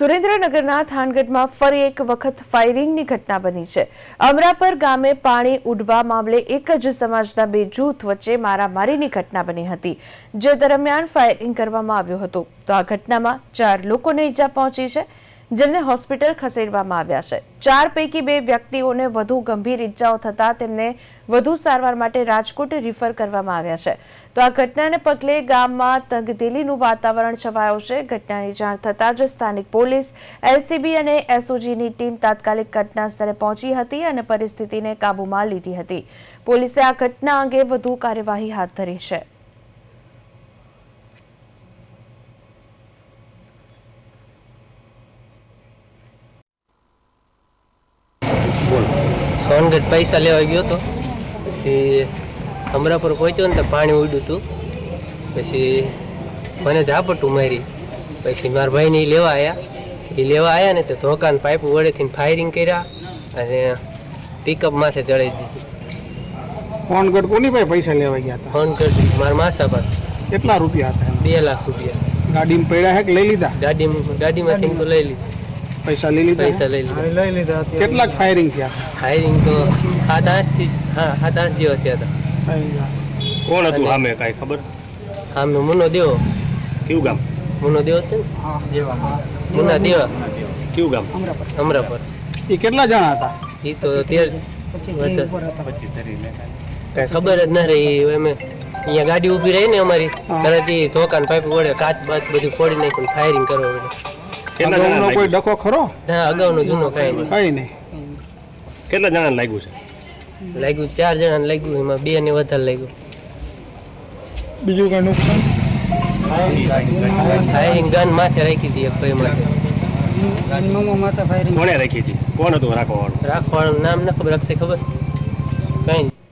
સુરેન્દ્રનગરના થાનગઢમાં ફરી એક વખત ફાયરિંગની ઘટના બની છે. અમરાપર ગામે પાણી ઉડવા મામલે એક જ સમાજના બે જૂથ વચ્ચે મારામારીની ઘટના બની હતી, જે દરમિયાન ફાયરિંગ કરવામાં આવ્યું હતું. તો આ ઘટનામાં ચાર લોકોને ઈજા પહોંચી છે. જેમને હોસ્પિટલ ખસેડવામાં આવ્યા છે. ચાર પૈકી બે વ્યક્તિઓને વધુ ગંભીર ઈજાઓ થતાં તેમને વધુ સારવાર માટે રાજકોટ રિફર કરવામાં આવ્યા છે. તો આ ઘટનાને પગલે ગામમાં તંગદિલીનું વાતાવરણ છવાયું છે. ઘટનાની જાણ થતાં જ સ્થાનિક પોલીસ, એલસીબી અને એસઓજીની ટીમ તાત્કાલિક ઘટના સ્થળે પહોંચી હતી અને પરિસ્થિતિને કાબૂમાં લીધી હતી. પોલીસે આ ઘટના અંગે વધુ કાર્યવાહી હાથ ધરી છે. સોનગઢ પૈસા લેવા ગયો હતો પછી અમરાપુર પહોંચ્યો ને તો પાણી ઉડ્યું હતું પછી મને ઝાપટું મારી. પછી મારા ભાઈને એ લેવા આવ્યા એ લેવા આવ્યા ને તો ધોકાન પાઇપ વડેથી ફાયરિંગ કર્યા અને પિકઅપ માથે ચડાવી દીધી. ફોનગઢ કોની પાસે પૈસા લેવા ગયા હતા? ફોનગઢ મારા માસા પર કેટલા રૂપિયા હતા બે લાખ રૂપિયા. ગાડીમાં પડ્યા હે કે લઈ લીધા? ગાડીમાં ગાડીમાંથી લઈ લીધી. પૈસા લઈ લીધા? પૈસા હે? લઈ લીધા કેટલાક ફાયરિંગ થયા? ફાયરિંગ તો સાત આઠથી હા સાત આઠ જેવા થયા હતા. કોણ હતું સામે કાંઈ ખબર? સામે મુનો દેવો. કયું ગામ? મુનો દેવો છે ને? મુના દેવા કયું ગામ? અમરાપર. એ કેટલા જણા હતા? એ તો તેર કઈ. ખબર જ ના રહી. એમ અહીંયા ગાડી ઊભી રહી ને અમારી. તરત એ ધોકાન પાઇપ વડે કાચ બાચ બધું ફોડી નાખ્યું ફાયરિંગ કરવા પડે કેટલા જણા કોઈ ડખો ખરો? ના અગાઉનો જૂનો કાંઈ કઈ નહીં. કેટલા જણા લાગ્યું છે? લાગ્યું ચાર જણાને લાગ્યું એમાં બે ને વધારે લાગ્યું. બીજું કઈ નુકસાન? ફાયરિંગ ગન માથે રાખી હતી એક ભાઈ માથે. કોણે રાખી હતી? કોણ હતું રાખવાનું રાખવાનું નામ ન ખબર રાખશે ખબર? નહીં